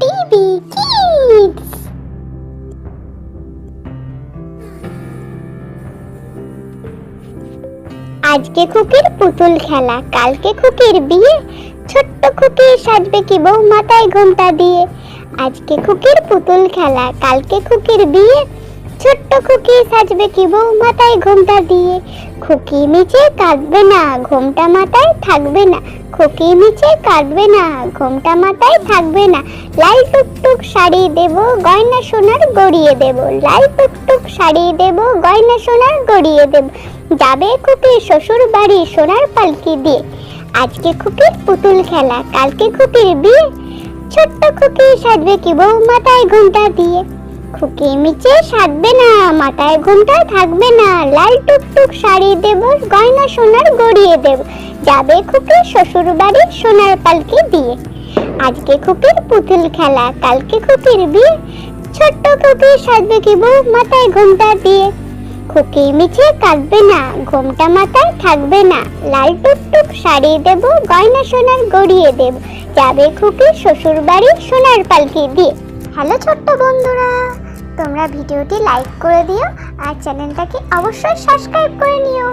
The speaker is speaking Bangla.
Kids. আজকে খুকির পুতুল খেলা, কালকে খুকির বিয়ে। ছোট্ট খুকি সাজবে কি বউ মাথায় ঘোমটা দিয়ে। আজকে খুকির পুতুল খেলা, কালকে খুকির বিয়ে। ছোট্ট খুকি সাজবে কি বউ মাথায় ঘোমটা দিয়ে? খুকি নিচে কাঁদবে না, ঘোমটা মাথায় থাকবে না। খুকি নিচে কাঁদবে না, ঘোমটা মাথায় থাকবে না। লাল টুকটুক শাড়ি দেব, গয়না সোনার গড়িয়ে দেব। লাল টুকটুক শাড়ি দেব, গয়না সোনার গড়িয়ে দেব। যাবে খুকি শ্বশুর বাড়ি সোনার পালকি দিয়ে। আজকে খুকির পুতুল খেলা, কালকে খুকির বিয়ে। ছোট্ট খুকি সাজবে কি বউ মাথায় ঘোমটা দিয়ে। খুকি মিচে সাজবে না, মাথায় ঘোমটা থাকবে না। লাল টুকটুক শাড়ি দেব, গয়না সোনার গড়িয়ে দেব। যাবে খুকি শ্বশুর বাড়ি সোনার পালকি দিয়ে। আজকে খুকির পুতুল খেলা, কালকে খুকির বিয়ে। ছোট্ট খুকি সাজবে কি বউ, মাথায় ঘোমটা দিয়ে। খুকি মিছে কাঁদবে না, ঘোমটা মাথায় থাকবে না। লাল টুকটুক শাড়ি দেব, গয়না সোনার গড়িয়ে দেব। যাবে খুকি শ্বশুর বাড়ি সোনার পালকি দিয়ে। হ্যালো ছোট্ট বন্ধুরা তোমরা ভিডিওটি লাইক করে দিও আর চ্যানেলটাকে অবশ্যই সাবস্ক্রাইব করে নিও।